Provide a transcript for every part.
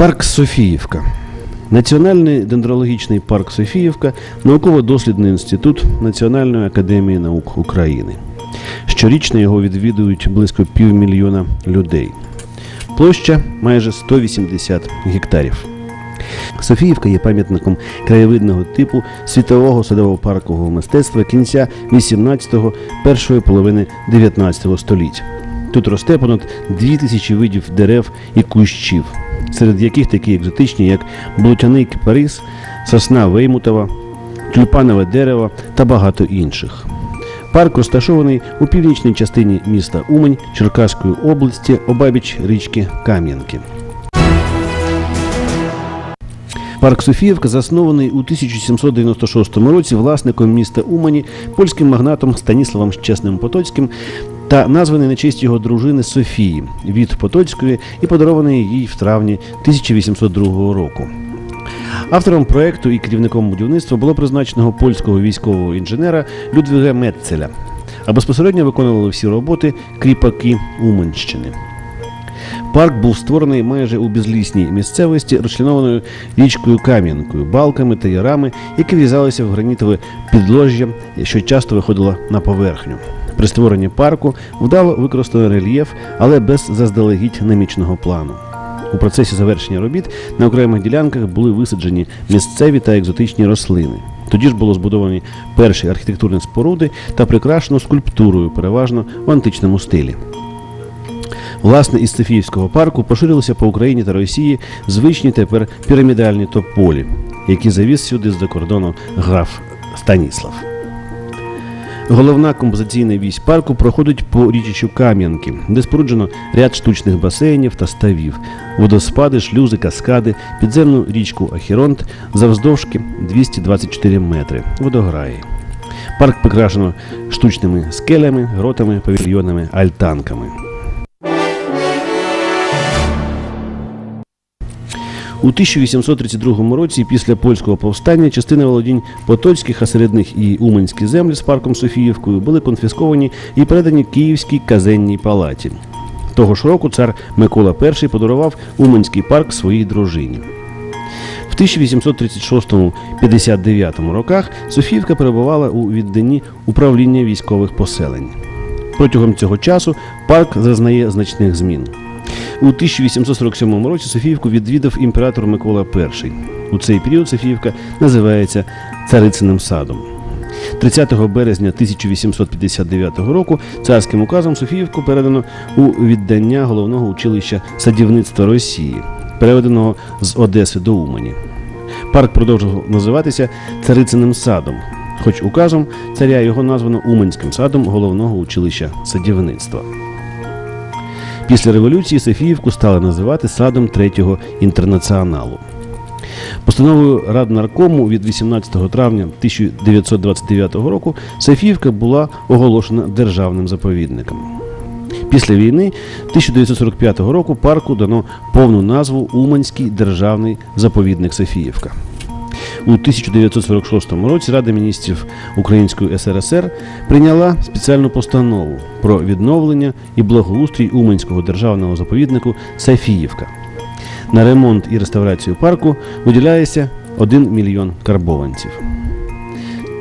Парк Софіївка. Національний дендрологічний парк Софіївка науково-дослідний інститут Національної академії наук України. Щорічно його відвідують близько півмільйона людей. Площа майже 180 гектарів. Софіївка є пам'ятником краєвидного типу світового садово-паркового мистецтва кінця 18-го, першої половини 19 століття. Тут росте понад 2000 видів дерев і кущів, серед яких такі екзотичні, як блутяний кипарис, сосна веймутова, тюльпанове дерево та багато інших. Парк розташований у північній частині міста Умань Черкаської області обабіч річки Кам'янки. Парк Софіївка заснований у 1796 році власником міста Умані, польським магнатом Станіславом Щесним Потоцьким та названий на честь його дружини Софії від Потоцької і подарований їй в травні 1802 року. Автором проекту і керівником будівництва було призначеного польського військового інженера Людвіга Метцеля, а безпосередньо виконували всі роботи кріпаки Уманщини. Парк був створений майже у безлісній місцевості, розчленованою річкою Кам'янкою, балками та ярами, які в'язалися в гранітове підложжя, що часто виходило на поверхню. При створенні парку вдало використано рельєф, але без заздалегідь наміченого плану. У процесі завершення робіт на окремих ділянках були висаджені місцеві та екзотичні рослини. Тоді ж було збудовані перші архітектурні споруди та прикрашено скульптурою, переважно в античному стилі. Власне, із Софіївського парку поширилися по Україні та Росії звичні тепер пірамідальні тополі, які завіз сюди з-за кордону граф Станіслав. Головна композиційна вісь парку проходить по річищу Кам'янки, де споруджено ряд штучних басейнів та ставів, водоспади, шлюзи, каскади, підземну річку Ахіронт завздовжки 224 метри, водограї. Парк прикрашено штучними скелями, гротами, павільйонами, альтанками. У 1832 році, після польського повстання, частина володінь Потоцьких, а серед них і Уманські землі з парком Софіївкою були конфісковані і передані Київській казенній палаті. Того ж року цар Микола І подарував Уманський парк своїй дружині. В 1836-59 роках Софіївка перебувала у відданні управління військових поселень. Протягом цього часу парк зазнає значних змін. У 1847 році Софіївку відвідав імператор Микола І. У цей період Софіївка називається Царициним садом. 30 березня 1859 року царським указом Софіївку передано у віддання головного училища садівництва Росії, переведеного з Одеси до Умані. Парк продовжував називатися Царициним садом, хоч указом царя його названо Уманським садом головного училища садівництва. Після революції Софіївку стали називати садом третього інтернаціоналу. Постановою Раднаркому від 18 травня 1929 року Софіївка була оголошена державним заповідником. Після війни 1945 року парку дано повну назву Уманський державний заповідник Софіївка. У 1946 році Рада міністрів Української СРСР прийняла спеціальну постанову про відновлення і благоустрій Уманського державного заповіднику Софіївка. На ремонт і реставрацію парку виділяється 1 мільйон карбованців.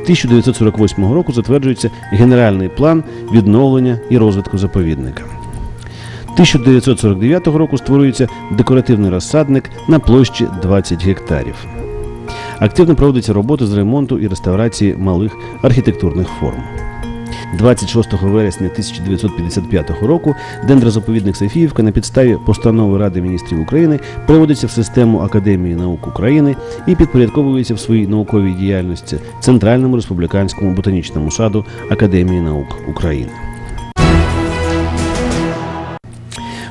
1948 року затверджується генеральний план відновлення і розвитку заповідника. 1949 року створюється декоративний розсадник на площі 20 гектарів. Активно проводиться робота з ремонту і реставрації малих архітектурних форм. 26 вересня 1955 року дендрозаповідник Софіївка на підставі постанови Ради міністрів України переводиться в систему Академії наук України і підпорядковується в своїй науковій діяльності Центральному республіканському ботанічному саду Академії наук України.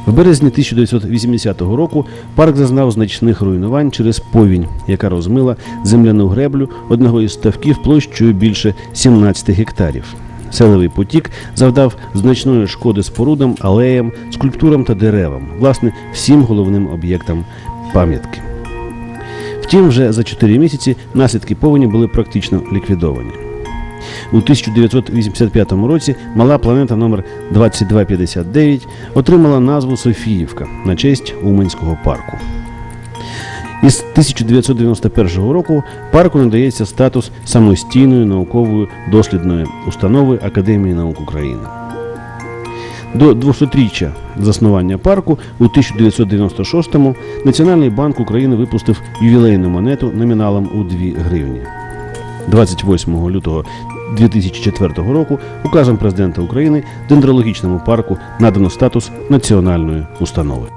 В березні 1980 року парк зазнав значних руйнувань через повінь, яка розмила земляну греблю одного із ставків площею більше 17 гектарів. Селевий потік завдав значної шкоди спорудам, алеям, скульптурам та деревам, власне, всім головним об'єктам пам'ятки. Втім, вже за 4 місяці наслідки повені були практично ліквідовані. У 1985 році мала планета номер 2259 отримала назву Софіївка на честь Уманського парку. Із 1991 року парку надається статус самостійної наукової дослідної установи Академії наук України. До 200-річчя заснування парку у 1996-му Національний банк України випустив ювілейну монету номіналом у 2 гривні. 28 лютого 2004 року указом президента України дендрологічному парку надано статус національної установи.